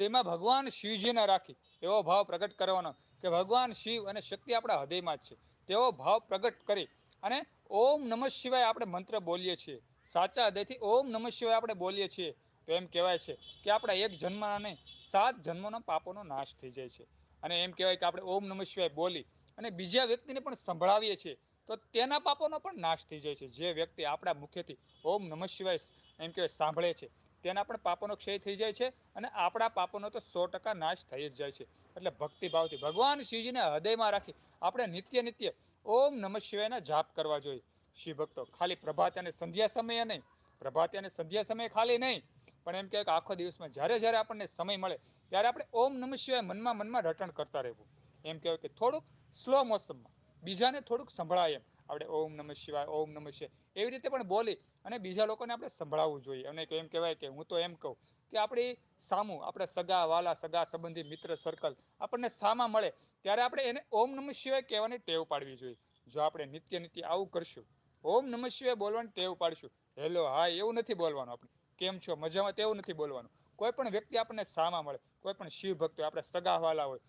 હૃદયમાં ભગવાન શિવજીને રાખી, એવો ભાવ પ્રગટ કરવાનો કે ભગવાન શિવ અને શક્તિ આપણા હૃદયમાં જ છે. તેવો ભાવ પ્રગટ કરી અને ઓમ નમઃ શિવાય આપણે મંત્ર બોલીએ છીએ. સાચા હૃદયથી ઓમ નમઃ શિવાય આપણે બોલીએ છીએ. તો એમ કહેવાય છે કે આપણા એક જન્મના નહીં, સાત જન્મોના પાપોનો નાશ થઈ જાય છે. અને એમ કહેવાય કે આપણે ઓમ નમઃ શિવાય બોલી અને બીજા વ્યક્તિને પણ સંભળાવીએ છીએ, તો તેના પાપોનો પણ નાશ થઈ જાય છે. જે વ્યક્તિ આપણા મુખ્યથી ઓમ નમઃ શિવાય એમ કહેવાય, સાંભળે છે. તેના પણ પાપોનો ક્ષય થઈ જાય છે અને આપણા પાપોનો તો સો ટકા નાશ થઈ જ જાય છે. એટલે ભક્તિભાવથી ભગવાન શિવજીને હૃદયમાં રાખી આપણે નિત્ય નિત્ય ઓમ નમઃ શિવાયના જાપ કરવા જોઈએ. શિવ ભક્તો, ખાલી પ્રભાત અને સંધ્યા સમયે નહીં. પ્રભાતે અને સંધ્યા સમયે ખાલી નહીં. પણ એમ કે આખો દિવસમાં જ્યારે જ્યારે આપણને સમય મળે ત્યારે આપણે ઓમ નમઃ શિવાય મનમાં મનમાં રટણ કરતા રહેવું. એમ કહેવાય કે થોડુંક સ્લો મોસમમાં બીજાને થોડુંક સંભળાય એમ. આપણે ઓમ નમઃ શિવાય, ઓમ નમઃ શિવાય, એવી રીતે પણ બોલી અને બીજા લોકોને આપણે સંભળાવવું જોઈએ. અને એમ કહેવાય કે હું તો એમ કહું કે આપણી સામું, આપણે સગા, વાલા, સગા સંબંધી, મિત્ર સર્કલ આપણને સામા મળે ત્યારે આપણે એને ઓમ નમઃ શિવાય કહેવાની ટેવ પાડવી જોઈએ. જો આપણે નિત્ય નિત્ય આવું કરશું, ઓમ નમઃ શિવાય બોલવાની ટેવ પાડશું, હેલો હાય એવું નથી બોલવાનું આપણે. કેમ છો? મજામાં? તેવું નથી બોલવાનું. કોઈ પણ વ્યક્તિ આપણને સામા મળે, કોઈ પણ શિવ ભક્તો આપણે સગા, વાલા હોય,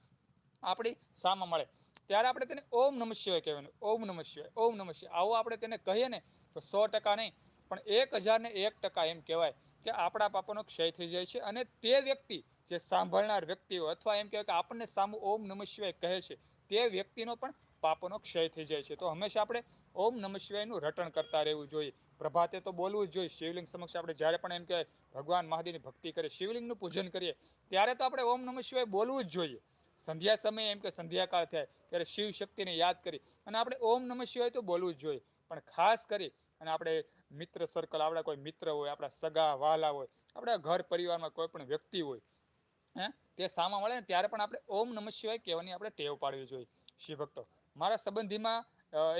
આપણી સામા મળે. ત્યારે આપણે તેને ઓમ નમઃ શિવાય કહેવાનું ઓમ નમઃ શિવાય, ઓમ નમઃ શિવાય. આવું આપણે તેને કહીએ ને તો સો ટકા નહીં, પણ એક હજારને એક ટકા એમ કહેવાય કે આપણા પાપોનો ક્ષય થઈ જાય છે અને તે વ્યક્તિ જે સાંભળનાર વ્યક્તિઓ અથવા એમ કહેવાય કે આપણને સામું ઓમ નમઃ શિવાય કહે છે, તે વ્યક્તિનો પણ પાપોનો ક્ષય થઈ જાય છે. તો હંમેશા આપણે ઓમ નમઃ શિવાયનું રટણ કરતા રહેવું જોઈએ. પ્રભાતે તો બોલવું જ જોઈએ. શિવલિંગ સમક્ષ આપણે જ્યારે પણ એમ કહેવાય ભગવાન મહાદેવની ભક્તિ કરીએ, શિવલિંગનું પૂજન કરીએ, ત્યારે તો આપણે ઓમ નમઃ શિવાય બોલવું જ જોઈએ. સંધ્યા સમયે એમ કે સંધ્યાકાળ થાય, ત્યારે શિવ શક્તિને યાદ કરી અને આપણે ઓમ નમઃ શિવાય તો બોલવું જ જોઈએ. પણ ખાસ કરી અને આપણે મિત્ર સર્કલ આપણા કોઈ મિત્ર હોય, આપણા સગા વાલા હોય, આપણા ઘર પરિવારમાં કોઈ પણ વ્યક્તિ હોય, હે, તે સામા મળે ને ત્યારે પણ આપણે ઓમ નમઃ શિવાય કહેવાની આપણે ટેવ પાડવી જોઈએ. શિવ ભક્તો, મારા સંબંધીમાં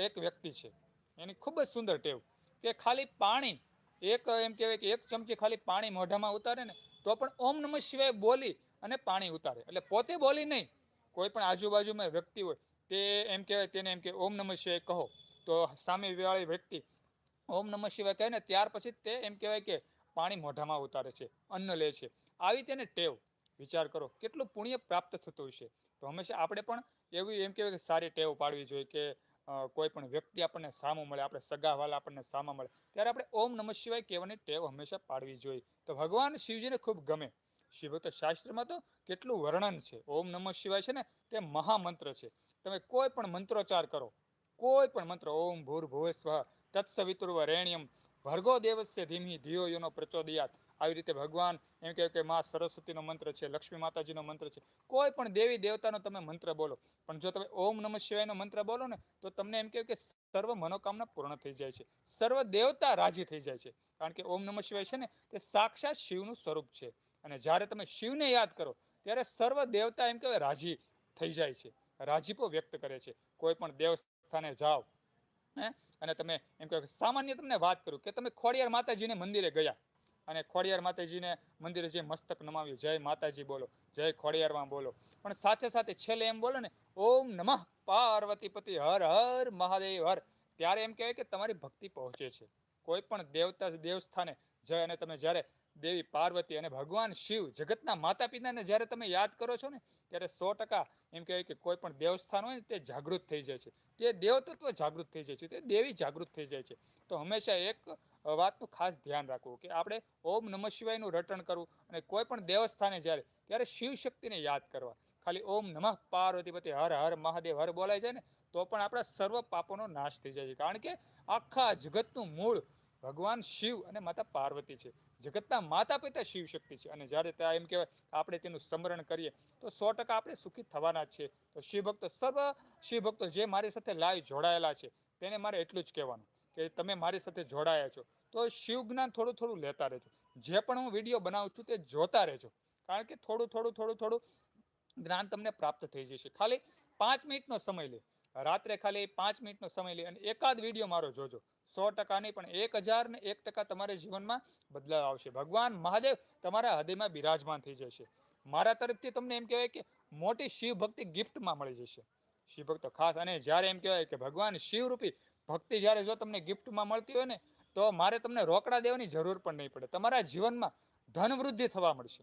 એક વ્યક્તિ છે. એની ખૂબ જ સુંદર ટેવ કે ખાલી પાણી એક એમ કહેવાય કે એક ચમચી ખાલી પાણી મોઢામાં ઉતારે ને, તો પણ ઓમ નમઃ શિવાય બોલી અને પાણી ઉતારે. એટલે પોતે બોલી નહીં, કોઈ પણ આજુબાજુમાં વ્યક્તિ હોય, તે એમ કહેવાય તેને એમ કે ઓમ નમઃ શિવાય કહો. તો સામે વાળી વ્યક્તિ ઓમ નમઃ શિવાય કહે ને, ત્યાર પછી તે એમ કહેવાય કે પાણી મોઢામાં ઉતારે છે, અન્ન લે છે. આવી તેને ટેવ. વિચાર કરો, કેટલું પુણ્ય પ્રાપ્ત થતું હશે. તો હંમેશા આપણે પણ એવી એમ કહેવાય કે સારી ટેવ પાડવી જોઈએ કે કોઈ પણ વ્યક્તિ આપણને સામું મળે, આપણે સગાવાલા આપણને સામા મળે, ત્યારે આપણે ઓમ નમઃ શિવાય કહેવાની ટેવ હંમેશા પાડવી જોઈએ. તો ભગવાન શિવજીને ખૂબ ગમે. શિવભક્ત શાસ્ત્રમાં તો કેટલું વર્ણન છે? ઓમ નમઃ શિવાય છે ને, તે મહામંત્ર છે. તમે કોઈ પણ મંત્રોચ્ચાર કરો. કોઈ પણ મંત્ર, ઓમ ભૂર ભુવ સ્વ તત્સવિતુર્વ રેણ્યમ, ભર્ગો દેવસ્ય ધીમી ધિયો યોનો પ્રચોદયાત. આવી રીતે ભગવાન એમ કહેવાય કે મા સરસ્વતીનો મંત્ર છે, લક્ષ્મી માતાજીનો મંત્ર છે. કોઈ પણ દેવી દેવતાનો તમે મંત્ર બોલો. પણ જો તમે ઓમ નમઃ શિવાયનો મંત્ર બોલો ને, તો તમને એમ કહેવાય કે સર્વ મનોકામના પૂર્ણ થઈ જાય છે. સર્વ દેવતા રાજી થઈ જાય છે. કારણ કે ઓમ નમઃ શિવાય છે ને, તે સાક્ષાત શિવનું સ્વરૂપ છે. અને જ્યારે તમે શિવને યાદ કરો, ત્યારે સર્વ દેવતા એમ કહેવાય રાજી થઈ જાય છે. રાજીપો વ્યક્ત કરે છે. કોઈ પણ દેવસ્થાને જાઓ, હે? અને તમે એમ કહો સામાન્ય તમને વાત કરું કે તમે ખોડિયાર માતાજીને મંદિરે ગયા. અને ખોડિયાર માતાજીને મંદિરે જે મસ્તક નમાવ્યું. જય માતાજી બોલો, જય ખોડિયારમાં બોલો. પણ સાથે સાથે છેલ્લે એમ બોલો ને, ઓમ નમઃ પાર્વતીપતિ હર હર મહાદેવ હર. ત્યારે એમ કહેવાય કે તમારી ભક્તિ પહોંચે છે. કોઈ પણ દેવતા દેવસ્થાને જય અને તમે જ્યારે દેવી પાર્વતી અને ભગવાન શિવ જગતના માતા પિતાને જ્યારે તમે યાદ કરો છો ને, ત્યારે સો ટકા એમ કહેવાય કે કોઈ પણ દેવસ્થાન હોય ને, તે જાગૃત થઈ જાય છે. તે દેવતત્વ જાગૃત થઈ જાય છે, તે દેવી જાગૃત થઈ જાય છે. તો હંમેશા એક વાતનું ખાસ ધ્યાન રાખવું કે આપણે ઓમ નમઃ શિવાયનું રટણ કરવું અને કોઈ પણ દેવસ્થાને જ્યારે, ત્યારે શિવ શક્તિને યાદ કરવા. ખાલી ઓમ નમઃ પાર્વતીપતિ હર હર મહાદેવ હર બોલાય છે ને, તો પણ આપણા સર્વ પાપોનો નાશ થઈ જાય છે. કારણ કે આખા જગતનું મૂળ ભગવાન શિવ અને માતા પાર્વતી છે. જગતના માતા પિતા શિવ શક્તિ છે. અને જ્યારે ત્યાં એમ કહેવાય આપણે તેનું સ્મરણ કરીએ, તો સો ટકા આપણે સુખી થવાના છે. તો શિવ ભક્તો સર્વ શિવ ભક્તો જે મારી સાથે લાઈવ જોડાયેલા છે, તેને મારે એટલું જ કહેવાનું કે તમે મારી સાથે જોડાયા છો. તો શિવ જ્ઞાન થોડું થોડું લેતા રહેજો. જે પણ હું વીડિયો બનાવું છું તે જોતા રહેજો. કારણ કે થોડું થોડું થોડું થોડું જ્ઞાન તમને પ્રાપ્ત થઈ જશે. ખાલી પાંચ મિનિટનો સમય લે. રાત્રે ખાલી પાંચ મિનિટનો સમય લે અને એકાદ વીડિયો મારો જોજો. સો ટકા નહીં, પણ એક હજાર ને એક ટકા તમારા જીવનમાં બદલાવ આવશે. ભગવાન મહાદેવ તમારા હૃદયમાં બિરાજમાન થઈ જશે. મારા તરફથી તમને એમ કહેવાય કે મોટી શિવ ભક્તિ ગિફ્ટમાં મળી જશે. શિવ ભક્તો ખાસ, અને જ્યારે એમ કહેવાય કે ભગવાન શિવરૂપી ભક્તિ જ્યારે જો તમને ગિફ્ટમાં મળતી હોય ને, તો મારે તમને રોકડા દેવાની જરૂર પણ નહીં પડે. તમારા જીવનમાં ધન વૃદ્ધિ થવા મળશે.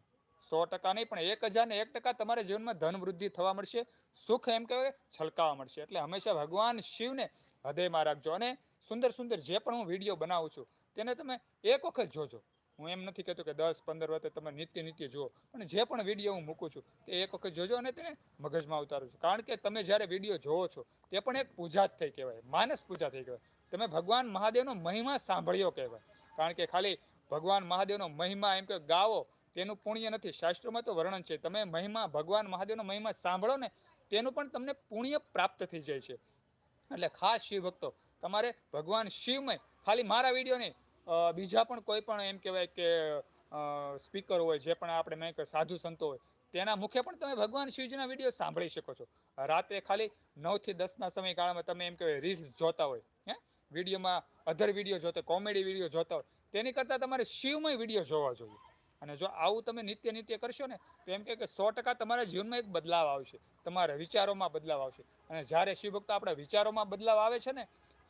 સો ટકા નહીં, પણ એક હજાર ને એક ટકા તમારા જીવનમાં ધન વૃદ્ધિ થવા મળશે. સુખ એમ કહેવાય છલકાવા મળશે. એટલે હંમેશા ભગવાન શિવને હૃદયમાં રાખજો. અને સુંદર સુંદર જે પણ હું વીડિયો બનાવું છું, તેને તમે એક વખત જોજો. હું એમ નથી કહેતો કે દસ પંદર વખત તમે નિત્ય નિત્ય જુઓ, પણ જે પણ વીડિયો હું મૂકું છું, તે એક વખત જોજો અને તેને મગજમાં ઉતારું છું. કારણ કે તમે જ્યારે વીડિયો જોવો છો, તે પણ એક પૂજા જ થઈ કહેવાય, માનસ પૂજા થઈ કહેવાય. તમે ભગવાન મહાદેવનો મહિમા સાંભળ્યો કહેવાય. કારણ કે ખાલી ભગવાન મહાદેવનો મહિમા એમ કે ગાવો, તેનું પુણ્ય નથી. શાસ્ત્રોમાં તો વર્ણન છે, તમે મહિમા, ભગવાન મહાદેવનો મહિમા સાંભળો ને, તેનું પણ તમને પુણ્ય પ્રાપ્ત થઈ જાય છે. એટલે ખાસ શિવ ભક્તો તમારે ભગવાન શિવમય ખાલી મારા વીડિયો નહીં બીજા પણ કોઈ પણ એમ કહેવાય કે સ્પીકર હોય, જે પણ આપણે મેં સાધુ સંતો હોય, તેના મુખે પણ તમે ભગવાન શિવજીના વીડિયો સાંભળી શકો છો. રાતે ખાલી નવથી દસના સમયગાળામાં તમે એમ કહેવાય રીલ્સ જોતા હોય, હે? વિડીયોમાં અધર વીડિયો જોતા કોમેડી વીડિયો જોતા હોય, તેની કરતાં તમારે શિવમય વીડિયો જોવા જોઈએ. અને જો આવું તમે નિત્ય નિત્ય કરશો ને, તો એમ કે સો ટકા તમારા જીવનમાં એક બદલાવ આવશે, તમારા વિચારોમાં બદલાવ આવશે. અને જ્યારે શિવભક્તો આપણા વિચારોમાં બદલાવ આવે છે ને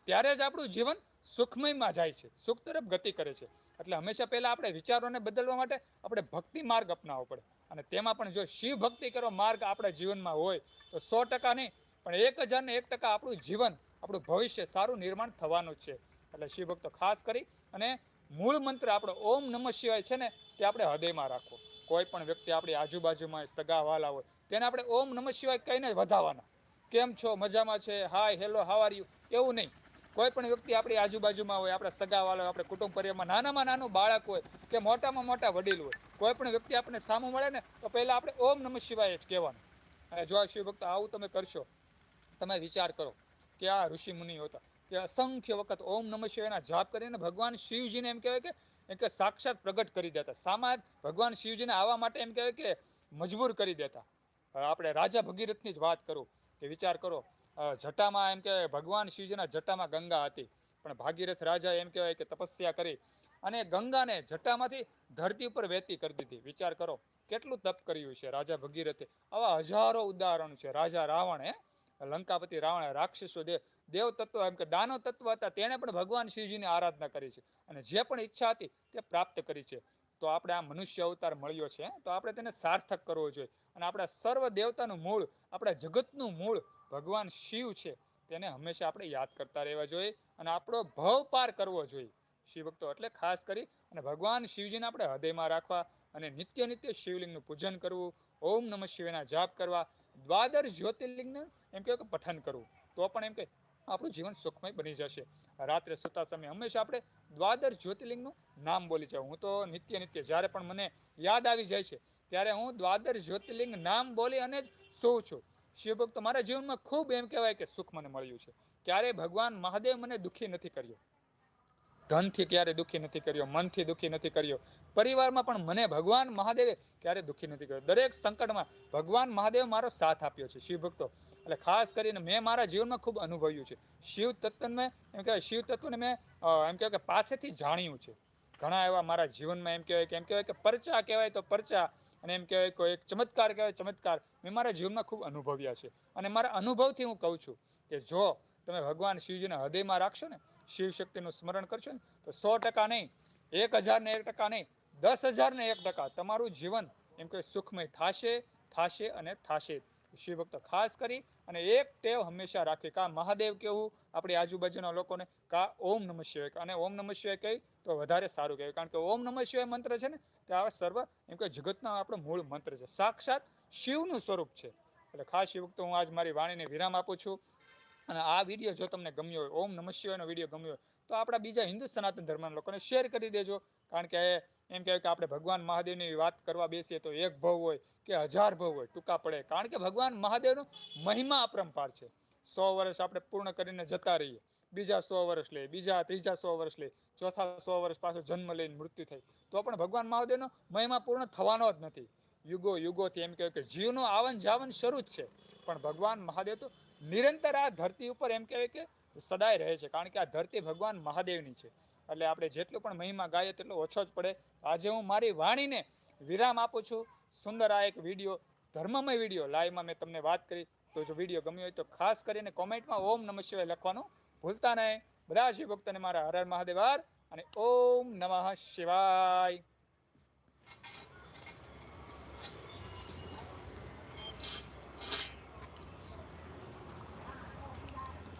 ત્યારે જ આપણું જીવન સુખમયમાં જાય છે. સુખ તરફ ગતિ કરે છે. એટલે હંમેશા પહેલાં આપણે વિચારોને બદલવા માટે આપણે ભક્તિ માર્ગ અપનાવવો પડે. અને તેમાં પણ જો શિવ ભક્તિ કરવા માર્ગ આપણા જીવનમાં હોય, તો સો ટકા નહીં, પણ એક હજાર ને એક ટકા આપણું જીવન, આપણું ભવિષ્ય સારું નિર્માણ થવાનું જ છે. એટલે શિવ ભક્તો ખાસ કરી અને મૂળ મંત્ર આપણો ઓમ નમઃ શિવાય છે ને, તે આપણે હૃદયમાં રાખવો. કોઈ પણ વ્યક્તિ આપણી આજુબાજુમાં સગા વાલા હોય, તેને આપણે ઓમ નમઃ શિવાય કહીને વધાવવાના. કેમ છો? મજામાં છે? Hi hello how are you એવું નહીં. કોઈ પણ વ્યક્તિ આપણી આજુબાજુમાં હોય, આપણા સગાવાલા હોય, આપણા કુટુંબ પરિવારમાં નાનામાં નાનું બાળક હોય કે મોટામાં મોટા વડીલ હોય, કોઈ પણ વ્યક્તિ આપણને સામું મળે ને, તો પહેલાં આપણે ઓમ નમઃ શિવાય જ કહેવાનું. અને જો આ શિવ ભક્તો આવું તમે કરશો, તમે વિચાર કરો કે આ ઋષિ મુનિ હતા, કે અસંખ્ય વખત ઓમ નમઃ શિવાયના જાપ કરીને ભગવાન શિવજીને એમ કહેવાય કે કે સાક્ષાત પ્રગટ કરી દેતા. સામાજ ભગવાન શિવજીને આવવા માટે એમ કહેવાય કે મજબૂર કરી દેતા. આપણે રાજા ભગીરથની જ વાત કરું કે વિચાર કરો જટામાં એમ કહેવાય, ભગવાન શિવજીના જટામાં ગંગા હતી. પણ ભાગીરથ રાજા એમ કહેવાય કે તપસ્યા કરી અને ગંગાને જટામાંથી ધરતી ઉપર વહેતી કરી દીધી. વિચાર કરો, કેટલું તપ કર્યું છે રાજા ભગીરથે? આવા હજારો ઉદાહરણ છે. રાજા રાવણે, લંકાપતિ રાવણે, રાક્ષસો દેવ દેવ તત્વ એમ કે દાનવ તત્વ હતા, તેણે પણ ભગવાન શિવજીની આરાધના કરી છે. અને જે પણ ઈચ્છા હતી તે પ્રાપ્ત કરી છે. તો આપણે આ મનુષ્ય અવતાર મળ્યો છે, તો આપણે તેને સાર્થક કરવો જોઈએ. અને આપણા સર્વ દેવતાનું મૂળ, આપણા જગતનું મૂળ ભગવાન શિવ છે, તેને હંમેશા આપણે યાદ કરતા રહેવા જોઈએ અને આપણો ભવ પાર કરવો જોઈએ. શિવ ભક્તો એટલે ખાસ કરી અને ભગવાન શિવજીને આપણે હૃદયમાં રાખવા અને નિત્ય નિત્ય શિવલિંગનું પૂજન કરવું, ઓમ નમઃ શિવના જાપ કરવા, દ્વાદર જ્યોતિર્લિંગનું એમ કહેવાય કે પઠન કરવું. તો પણ એમ કે આપણું જીવન સુખમય બની જશે. રાત્રે સૂતા સમયે હંમેશા આપણે દ્વાદર જ્યોતિર્લિંગનું નામ બોલી જાઉં. હું તો નિત્ય નિત્ય જ્યારે પણ મને યાદ આવી જાય છે, ત્યારે હું દ્વાદર જ્યોતિર્લિંગ નામ બોલી અને જ સૂવું છું. શિવભક્તો, મારા જીવનમાં ખૂબ એમ કહેવાય કે સુખ મને મળ્યું છે. ક્યારેય ભગવાન મહાદેવ મને દુઃખી નથી કર્યો. ધનથી ક્યારે દુઃખી નથી કર્યો, મનથી દુઃખી નથી કર્યો. પરિવારમાં પણ મને ભગવાન મહાદેવે ક્યારે દુઃખી નથી કર્યો. દરેક સંકટમાં ભગવાન મહાદેવ મારો સાથ આપ્યો છે શિવ ભક્તો એટલે ખાસ કરીને મેં મારા જીવનમાં ખૂબ અનુભવ્યું છે. શિવ તત્વને એમ કહેવાય, શિવ તત્વને મેં એમ કહેવાય કે પાસેથી જાણ્યું છે. ઘણા એવા મારા જીવનમાં એમ કહેવાય કે, એમ કહેવાય કે પરચા કહેવાય તો પરચા અને એમ કહેવાય, કોઈ એક ચમત્કાર કહેવાય, ચમત્કાર. મેં મારા જીવનમાં ખૂબ અનુભવ્યા છે. અને મારા અનુભવથી હું કહું છું કે જો તમે ભગવાન શિવજીને હૃદયમાં રાખશો ને, શિવ શક્તિનું સ્મરણ કરશો ને, તો સો ટકા નહીં, એક હજાર ને એક ટકા નહીં, દસ હજાર ને એક ટકા તમારું જીવન એમ કે સુખમય થાશે થાશે અને થાશે. શિવ ભક્તો ખાસ કરી અને એક ટેવ હંમેશા રાખે કા મહાદેવ કેવું? આપણી આજુબાજુના લોકોને કા ઓમ નમઃ શિવાય. અને ઓમ નમઃ શિવાય કહી તો વધારે સારું કહેવાય. કારણ કે ઓમ નમઃ શિવાય મંત્ર છે ને, તે આ સર્વ, એમ કે જગતનો આપણો મૂળ મંત્ર છે. સાક્ષાત શિવનું સ્વરૂપ છે. એટલે ખાસ શિવ ભક્તો હું આજ મારી વાણીને વિરામ આપું છું. અને આ વીડિયો જો તમને ગમ્યો હોય, ઓમ નમઃ શિવાયનો વીડિયો ગમ્યો હોય તો આપણા બીજા હિન્દુ સનાતન ધર્મના લોકોને શેર કરી દેજો. કારણ કે એમ કહેવાય કે આપણે ભગવાન મહાદેવની વાત કરવા બેસીએ તો એક ભવ હોય કે હજાર ભવ હોય, ટૂંકા પડે. કારણ કે ભગવાન મહાદેવનો મહિમા અપરંપાર છે. સો વર્ષ આપણે પૂર્ણ કરીને જતા રહીએ. બીજા સો વર્ષ લે, બીજા, ત્રીજા સો વર્ષ લે, ચોથા સો વર્ષ પાછો જન્મ લઈને મૃત્યુ થઈ તો પણ ભગવાન મહાદેવનો મહિમા પૂર્ણ થવાનો જ નથી. યુગો, યુગોથી એમ કહેવાય કે જીવનું આવન જાવન શરૂ જ છે. પણ ભગવાન મહાદેવ તો નિરંતર આ ધરતી ઉપર એમ કહેવાય કે સદાય રહે છે, કારણ કે આ ધરતી ભગવાન મહાદેવની છે. એટલે આપણે જેટલું પણ મહિમા ગાઈએ તેટલો ઓછો જ પડે. આજે હું મારી વાણીને વિરામ આપું છું. સુંદર આ એક વીડિયો, ધર્મમય વીડિયો લાઈવમાં મેં તમને વાત કરી. તો જો વીડિયો ગમ્યો હોય તો ખાસ કરીને કોમેન્ટમાં ઓમ નમઃ શિવાય લખવાનું ભૂલતા નહીં. બધા શિવ ભક્તોને મારા હર હર મહાદેવાર અને ઓમ નમઃ શિવાય.